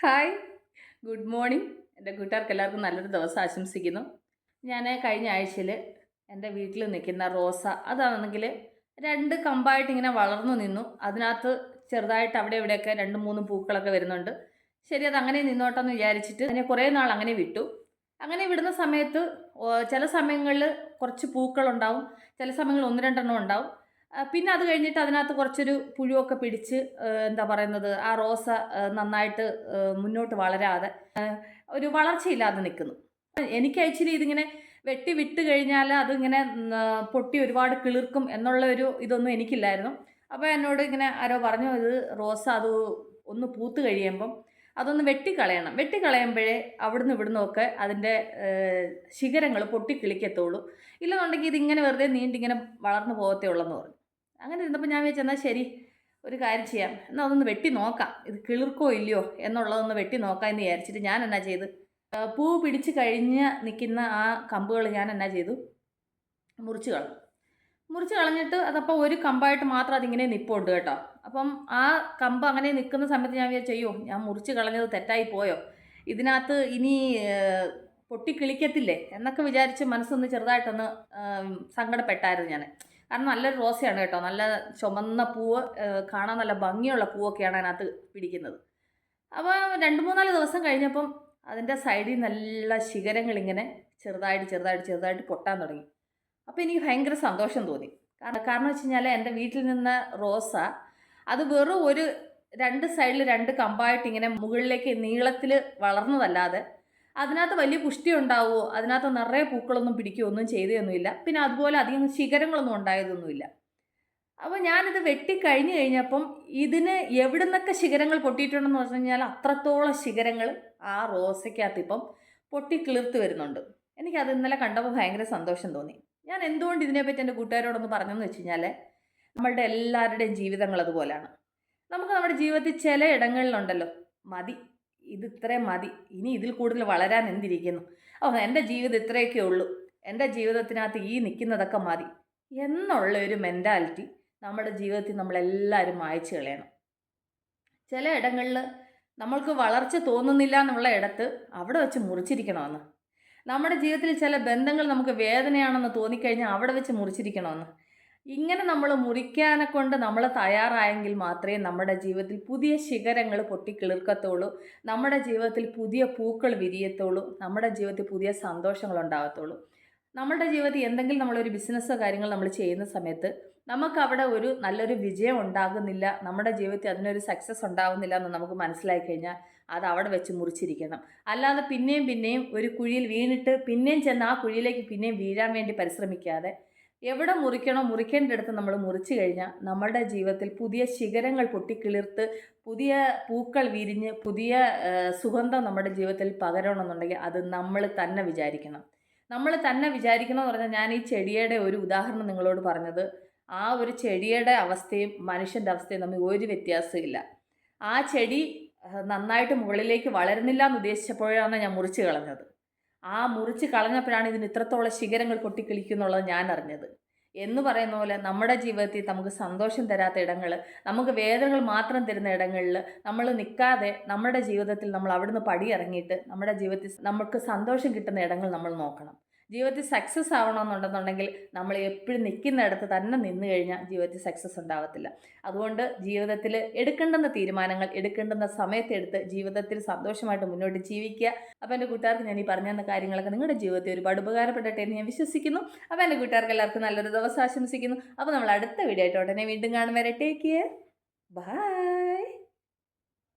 Hi. Good morning. എന്റെ കൂട്ടുകാർക്ക് എല്ലാവർക്കും നല്ലൊരു ദിവസം ആശംസിക്കുന്നു. ഞാൻ കഴിഞ്ഞ ആഴ്ചയിൽ എന്റെ വീട്ടിൽ നിൽക്കുന്ന റോസ അതാണെന്നെങ്കിൽ രണ്ട് കമ്പായിട്ട് ഇങ്ങനെ വളർന്നു നിന്നു. അതിനകത്ത് ചെറുതായിട്ട് അവിടെ ഇവിടെയൊക്കെ രണ്ട് മൂന്ന് പൂക്കളൊക്കെ വരുന്നുണ്ട്. ശരി അത് അങ്ങനെ നിന്നോട്ടെന്ന് വിചാരിച്ചിട്ട് അതിനെ കുറേ നാൾ അങ്ങനെ വിട്ടു. അങ്ങനെ വിടുന്ന സമയത്ത് ചില സമയങ്ങളിൽ കുറച്ച് പൂക്കളുണ്ടാവും. ചില സമയങ്ങളിൽ ഒന്ന് രണ്ടെണ്ണം ഉണ്ടാവും. പിന്നെ അത് കഴിഞ്ഞിട്ട് അതിനകത്ത് കുറച്ചൊരു പുഴുവൊക്കെ പിടിച്ച് എന്താ പറയുന്നത് ആ റോസ നന്നായിട്ട് മുന്നോട്ട് വളരാതെ ഒരു വളർച്ചയില്ലാതെ നിൽക്കുന്നു. എനിക്ക് ആക്ച്വലി ഇതിങ്ങനെ വെട്ടി വിട്ട് കഴിഞ്ഞാൽ അതിങ്ങനെ പൊട്ടി ഒരുപാട് കിളിർക്കും എന്നുള്ള ഒരു ഇതൊന്നും എനിക്കില്ലായിരുന്നു. അപ്പോൾ എന്നോട് ഇങ്ങനെ ആരോ പറഞ്ഞു ഇത് റോസ അത് ഒന്ന് പൂത്ത് കഴിയുമ്പം അതൊന്ന് വെട്ടിക്കളയണം. വെട്ടിക്കളയുമ്പോഴേ അവിടുന്ന് ഇവിടുന്ന് ഒക്കെ അതിന്റെ ശിഖരങ്ങൾ പൊട്ടിക്കിളിക്കത്തുള്ളൂ. ഇല്ലെന്നുണ്ടെങ്കിൽ ഇതിങ്ങനെ വെറുതെ നീണ്ടിങ്ങനെ വളർന്നു പോകത്തേ ഉള്ളെന്ന് പറഞ്ഞു. അങ്ങനെ ഇരുന്നപ്പോൾ ഞാൻ വിചാരിച്ചു എന്നാൽ ശരി ഒരു കാര്യം ചെയ്യാം. എന്നാൽ അതൊന്ന് വെട്ടി നോക്കാം. ഇത് കിളിർക്കോ ഇല്ലയോ എന്നുള്ളതൊന്ന് വെട്ടി നോക്കാം എന്ന് വിചാരിച്ചിട്ട് ഞാൻ എന്നാ ചെയ്ത് പൂ പിടിച്ച് കഴിഞ്ഞ് നിൽക്കുന്ന ആ കമ്പുകൾ ഞാൻ എന്നാ ചെയ്തു? മുറിച്ച് കളഞ്ഞു. മുറിച്ച് കളഞ്ഞിട്ട് അതപ്പോൾ ഒരു കമ്പായിട്ട് മാത്രം അതിങ്ങനെ നിപ്പുണ്ട് കേട്ടോ. അപ്പം ആ കമ്പ് അങ്ങനെ നിൽക്കുന്ന സമയത്ത് ഞാൻ അയ്യോ ഞാൻ മുറിച്ച് കളഞ്ഞത് തെറ്റായി പോയോ? ഇതിനകത്ത് ഇനി പൊട്ടിക്കിളിക്കത്തില്ലേ? എന്നൊക്കെ വിചാരിച്ച് മനസ്സൊന്ന് ചെറുതായിട്ടൊന്ന് സങ്കടപ്പെട്ടായിരുന്നു ഞാൻ. കാരണം നല്ലൊരു റോസയാണ് കേട്ടോ. നല്ല ചുമന്ന പൂവ് കാണാൻ നല്ല ഭംഗിയുള്ള പൂവൊക്കെയാണ് അതിനകത്ത് പിടിക്കുന്നത്. അപ്പോൾ രണ്ട് മൂന്നാൽ ദിവസം കഴിഞ്ഞപ്പം അതിന്റെ സൈഡിൽ നല്ല ശിഖരങ്ങൾ ഇങ്ങനെ ചെറുതായിട്ട് ചെറുതായിട്ട് ചെറുതായിട്ട് പൊട്ടാൻ തുടങ്ങി. അപ്പോൾ എനിക്ക് ഭയങ്കര സന്തോഷം തോന്നി. കാരണം കാരണം വെച്ച് കഴിഞ്ഞാൽ എന്റെ വീട്ടിൽ നിന്ന് റോസ അത് വെറും ഒരു രണ്ട് സൈഡിൽ രണ്ട് കമ്പായിട്ട് ഇങ്ങനെ മുകളിലേക്ക് നീളത്തിൽ വളർന്നതല്ലാതെ അതിനകത്ത് വലിയ പുഷ്ടി ഉണ്ടാവുമോ? അതിനകത്ത് നിറയെ പൂക്കളൊന്നും പിടിക്കുകയോ ഒന്നും ചെയ്തതൊന്നുമില്ല പിന്നെ അതുപോലെ അധികം ശിഖരങ്ങളൊന്നും ഉണ്ടായതൊന്നുമില്ല. അപ്പോൾ ഞാനിത് വെട്ടിക്കഴിഞ്ഞ് കഴിഞ്ഞപ്പം ഇതിന് എവിടുന്നൊക്കെ ശിഖരങ്ങൾ പൊട്ടിയിട്ടുണ്ടെന്ന് പറഞ്ഞു കഴിഞ്ഞാൽ അത്രത്തോളം ശിഖരങ്ങൾ ആ റോസയ്ക്കകത്ത് ഇപ്പം പൊട്ടി കിളിർത്ത് വരുന്നുണ്ട്. എനിക്കത് ഇന്നലെ കണ്ടപ്പോൾ ഭയങ്കര സന്തോഷം തോന്നി. ഞാൻ എന്തുകൊണ്ട് ഇതിനെപ്പറ്റി എന്റെ കൂട്ടുകാരോടൊന്ന് പറഞ്ഞെന്ന് വെച്ച് കഴിഞ്ഞാൽ നമ്മളുടെ എല്ലാവരുടെയും ജീവിതങ്ങൾ അതുപോലെയാണ് നമുക്ക് നമ്മുടെ ജീവിതത്തിൽ ചില ഇടങ്ങളിലുണ്ടല്ലോ. മതി. ഇത് ഇത്രയും മതി. ഇനി ഇതിൽ കൂടുതൽ വളരാൻ എന്തിരിക്കുന്നു? ഓ എന്റെ ജീവിതം ഇത്രയൊക്കെ ഉള്ളൂ. എന്റെ ജീവിതത്തിനകത്ത് ഈ നിൽക്കുന്നതൊക്കെ മതി. എന്നുള്ള ഒരു മെന്റാലിറ്റി നമ്മുടെ ജീവിതത്തിൽ നമ്മളെല്ലാവരും മായച്ചു കളയണം. ചില ഇടങ്ങളിൽ നമ്മൾക്ക് വളർച്ച തോന്നുന്നില്ല എന്നുള്ള ഇടത്ത് അവിടെ വെച്ച് മുറിച്ചിരിക്കണമെന്ന്. നമ്മുടെ ജീവിതത്തിൽ ചില ബന്ധങ്ങൾ നമുക്ക് വേദനയാണെന്ന് തോന്നിക്കഴിഞ്ഞാൽ അവിടെ വെച്ച് മുറിച്ചിരിക്കണമെന്ന്. ഇങ്ങനെ നമ്മൾ മുറിക്കാനെ കൊണ്ട് നമ്മൾ തയ്യാറായെങ്കിൽ മാത്രമേ നമ്മുടെ ജീവിതത്തിൽ പുതിയ ശിഖരങ്ങൾ പൊട്ടിക്കിളിർക്കത്തുള്ളൂ. നമ്മുടെ ജീവിതത്തിൽ പുതിയ പൂക്കൾ വിരിയത്തുള്ളൂ. നമ്മുടെ ജീവിതത്തിൽ പുതിയ സന്തോഷങ്ങൾ ഉണ്ടാകത്തുള്ളൂ. നമ്മുടെ ജീവിതത്തിൽ എന്തെങ്കിലും നമ്മളൊരു ബിസിനസ്സോ കാര്യങ്ങൾ നമ്മൾ ചെയ്യുന്ന സമയത്ത് നമുക്കവിടെ ഒരു നല്ലൊരു വിജയം ഉണ്ടാകുന്നില്ല. നമ്മുടെ ജീവിതത്തിൽ അതിനൊരു സക്സസ് ഉണ്ടാകുന്നില്ല എന്ന് നമുക്ക് മനസ്സിലായി കഴിഞ്ഞാൽ അത് അവിടെ വെച്ച് മുറിച്ചിരിക്കണം. അല്ലാതെ പിന്നെയും പിന്നെയും ഒരു കുഴിയിൽ വീണിട്ട് പിന്നെയും ചെന്ന് ആ കുഴിയിലേക്ക് പിന്നെയും വീഴാൻ വേണ്ടി പരിശ്രമിക്കാതെ എവിടെ മുറിക്കണോ മുറിക്കേണ്ടടുത്ത് നമ്മൾ മുറിച്ചു കഴിഞ്ഞാൽ നമ്മളുടെ ജീവിതത്തിൽ പുതിയ ശിഖരങ്ങൾ പൊട്ടിക്കിളിർത്ത് പുതിയ പൂക്കൾ വിരിഞ്ഞ് പുതിയ സുഗന്ധം നമ്മുടെ ജീവിതത്തിൽ പകരണമെന്നുണ്ടെങ്കിൽ അത് നമ്മൾ തന്നെ വിചാരിക്കണം. നമ്മൾ തന്നെ വിചാരിക്കണം എന്ന് പറഞ്ഞാൽ ഞാൻ ഈ ചെടിയുടെ ഒരു ഉദാഹരണം നിങ്ങളോട് പറഞ്ഞത്. ആ ഒരു ചെടിയുടെ അവസ്ഥയും മനുഷ്യന്റെ അവസ്ഥയും തമ്മിൽ ഒരു വ്യത്യാസമില്ല ആ ചെടി നന്നായിട്ട് മുകളിലേക്ക് വളരുന്നില്ല എന്ന് ഉദ്ദേശിച്ചപ്പോഴാണ് ഞാൻ മുറിച്ച് കളഞ്ഞത്. ആ മുറിച്ച് കളഞ്ഞപ്പോഴാണ് ഇതിന് ഇത്രത്തോളം ശിഖരങ്ങൾ പൊട്ടിക്കളിക്കുന്നുള്ളത് ഞാൻ അറിഞ്ഞത് എന്ന് പറയുന്ന പോലെ നമ്മുടെ ജീവിതത്തിൽ നമുക്ക് സന്തോഷം തരാത്ത ഇടങ്ങൾ നമുക്ക് വേദനകൾ മാത്രം തരുന്ന ഇടങ്ങളിൽ നമ്മൾ നിൽക്കാതെ നമ്മുടെ ജീവിതത്തിൽ നമ്മൾ അവിടുന്ന് പടിയിറങ്ങിയിട്ട് നമ്മുടെ ജീവിതത്തിൽ നമുക്ക് സന്തോഷം കിട്ടുന്ന ഇടങ്ങൾ നമ്മൾ നോക്കണം. ജീവിതത്തിൽ സക്സസ് ആവണമെന്നുണ്ടെന്നുണ്ടെങ്കിൽ നമ്മൾ എപ്പോഴും നിൽക്കുന്നിടത്ത് തന്നെ നിന്ന് കഴിഞ്ഞാൽ ജീവിതത്തിൽ സക്സസ് ഉണ്ടാവത്തില്ല. അതുകൊണ്ട് ജീവിതത്തിൽ എടുക്കേണ്ടുന്ന തീരുമാനങ്ങൾ എടുക്കേണ്ടുന്ന സമയത്തെടുത്ത് ജീവിതത്തിൽ സന്തോഷമായിട്ട് മുന്നോട്ട് ജീവിക്കുക. അപ്പോൾ എന്റെ കൂട്ടുകാർക്ക് ഞാൻ ഈ പറഞ്ഞു തന്ന കാര്യങ്ങളൊക്കെ നിങ്ങളുടെ ജീവിതത്തിൽ ഒരുപാട് ഉപകാരപ്പെടട്ടെ എന്ന് ഞാൻ വിശ്വസിക്കുന്നു. അപ്പോൾ എന്റെ കൂട്ടുകാർക്ക് എല്ലാവർക്കും നല്ലൊരു ദിവസം ആശംസിക്കുന്നു. അപ്പോൾ നമ്മൾ അടുത്ത വീഡിയോ ആയിട്ട് ഉടനെ വീണ്ടും കാണും വരെ. Take care bye